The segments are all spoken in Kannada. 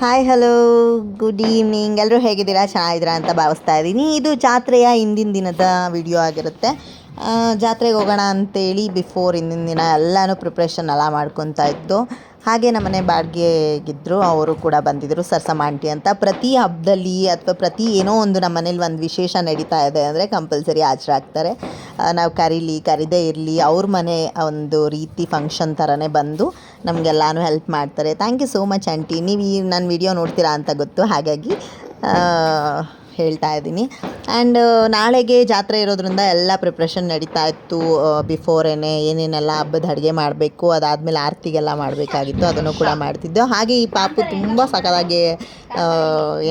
ಹಾಯ್ ಹಲೋ ಗುಡ್ ಈವ್ನಿಂಗ್ ಎಲ್ಲರೂ ಹೇಗಿದ್ದೀರಾ? ಚೆನ್ನಾಗಿದ್ದೀರಾ ಅಂತ ಭಾವಿಸ್ತಾ ಇದ್ದೀನಿ. ಇದು ಜಾತ್ರೆಯ ಹಿಂದಿನ ದಿನದ ವಿಡಿಯೋ ಆಗಿರುತ್ತೆ. ಜಾತ್ರೆಗೆ ಹೋಗೋಣ ಅಂತೇಳಿ ಬಿಫೋರ್ ಹಿಂದಿನ ದಿನ ಎಲ್ಲನೂ ಪ್ರಿಪ್ರೇಷನ್ ಎಲ್ಲ ಮಾಡ್ಕೊತಾ ಇದ್ದು, ಹಾಗೆ ನಮ್ಮನೆ ಬಾಡಿಗೆಗಿದ್ರು ಅವರು ಕೂಡ ಬಂದಿದ್ದರು ಸರ್ಸಮ್ಮ ಆಂಟಿ ಅಂತ. ಪ್ರತಿ ಹಬ್ಬದಲ್ಲಿ ಅಥವಾ ಪ್ರತಿ ಏನೋ ಒಂದು ನಮ್ಮ ಮನೇಲಿ ಒಂದು ವಿಶೇಷ ನಡೀತಾ ಇದೆ ಅಂದರೆ ಕಂಪಲ್ಸರಿ ಹಾಜರಾಗ್ತಾರೆ ನಾವು ಕರೀಲಿ, ಕರೀದೇ ಇರಲಿ, ಅವ್ರ ಮನೆ ಒಂದು ರೀತಿ ಫಂಕ್ಷನ್ ಥರನೇ ಬಂದು ನಮಗೆಲ್ಲಾನು ಹೆಲ್ಪ್ ಮಾಡ್ತಾರೆ. Thank you so much aunty. ನೀವು ಈ ನನ್ನ ವಿಡಿಯೋ ನೋಡ್ತೀರಾ ಅಂತ ಗೊತ್ತು. ಹಾಗಾಗಿ ಹೇಳ್ತಾ ಇದ್ದೀನಿ. ಆ್ಯಂಡ್ ನಾಳೆಗೆ ಜಾತ್ರೆ ಇರೋದ್ರಿಂದ ಎಲ್ಲ ಪ್ರಿಪ್ರೇಷನ್ ನಡೀತಾ ಇತ್ತು. ಬಿಫೋರೇನೆ ಏನೇನೆಲ್ಲ ಹಬ್ಬದ ಅಡುಗೆ ಮಾಡಬೇಕು ಅದಾದಮೇಲೆ ಆರತಿಗೆಲ್ಲ ಮಾಡಬೇಕಾಗಿತ್ತು. ಅದನ್ನು ಕೂಡ ಮಾಡ್ತಿದ್ದೆ. ಹಾಗೆ ಈ ಪಾಪು ತುಂಬ ಸಖತ್ತಾಗಿ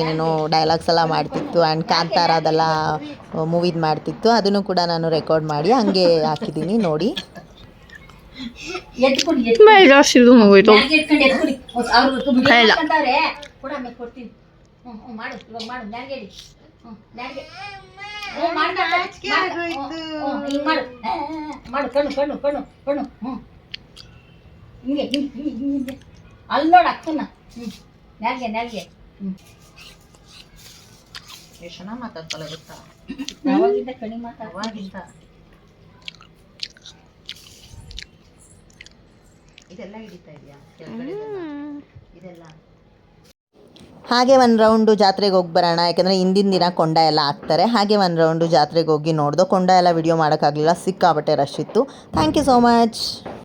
ಏನೇನು ಏನೇನೋ ಡೈಲಾಗ್ಸ್ ಎಲ್ಲ ಮಾಡ್ತಿತ್ತು. ಆ್ಯಂಡ್ ಕಾಂತಾರ ಅದೆಲ್ಲ ಮೂವಿದ್ ಮಾಡ್ತಿತ್ತು. ಅದನ್ನು ಕೂಡ ನಾನು ರೆಕಾರ್ಡ್ ಮಾಡಿ ಹಂಗೆ ಹಾಕಿದ್ದೀನಿ. ನೋಡಿ. ಜಾಸ್ತಿ ಹ್ಞೂ ಹ್ಞೂ ಮಾಡು. ಇವಾಗ ಮಾಡು. ಹ್ಞೂ ಹ್ಞೂ ಮಾಡು ಮಾಡು, ಕಣ್ಣು ಕಣ್ಣು ಕಣ್ಣು ಕಣ್ಣು. ಹ್ಞೂ ಹಿಂಗೆ ಹಿಂಗೆ ಹಿಂಗೆ ಹಿಂಗೆ ಅಲ್ಲಿ ನೋಡು ಅಕ್ಕನ. ಹ್ಞೂ ನ್ಯಾಲ್ಗೆ ನ್ಯಾಲ್ಗೆ ಹ್ಞೂ ಎಷ್ಟು ಚೆನ್ನಾಗಿ ಮಾತಾಡ್ತಲ್ಲ ಗೊತ್ತಾ? ಯಾವಾಗಿಂದ ಕಡಿಮೆ ಮಾತಾಡುವಾಗಿಂದ ಇದೆಲ್ಲ ಹಿಡಿತಾ ಇದೆಯಾ? ಹಾಗೆ ಒಂದು ರೌಂಡು ಜಾತ್ರೆಗೆ ಹೋಗಿ ಬರೋಣ, ಯಾಕಂದರೆ ಹಿಂದಿನ ದಿನ ಕೊಂಡ ಎಲ್ಲ ಹಾಕ್ತಾರೆ. ಹಾಗೆ ಒಂದು ರೌಂಡು ಜಾತ್ರೆಗೆ ಹೋಗಿ ನೋಡ್ದು, ಕೊಂಡ ಎಲ್ಲ ವಿಡಿಯೋ ಮಾಡೋಕ್ಕಾಗಲಿಲ್ಲ ಸಿಕ್ಕಾಬಟ್ಟೆ ರಶ್ ಇತ್ತು. Thank you so much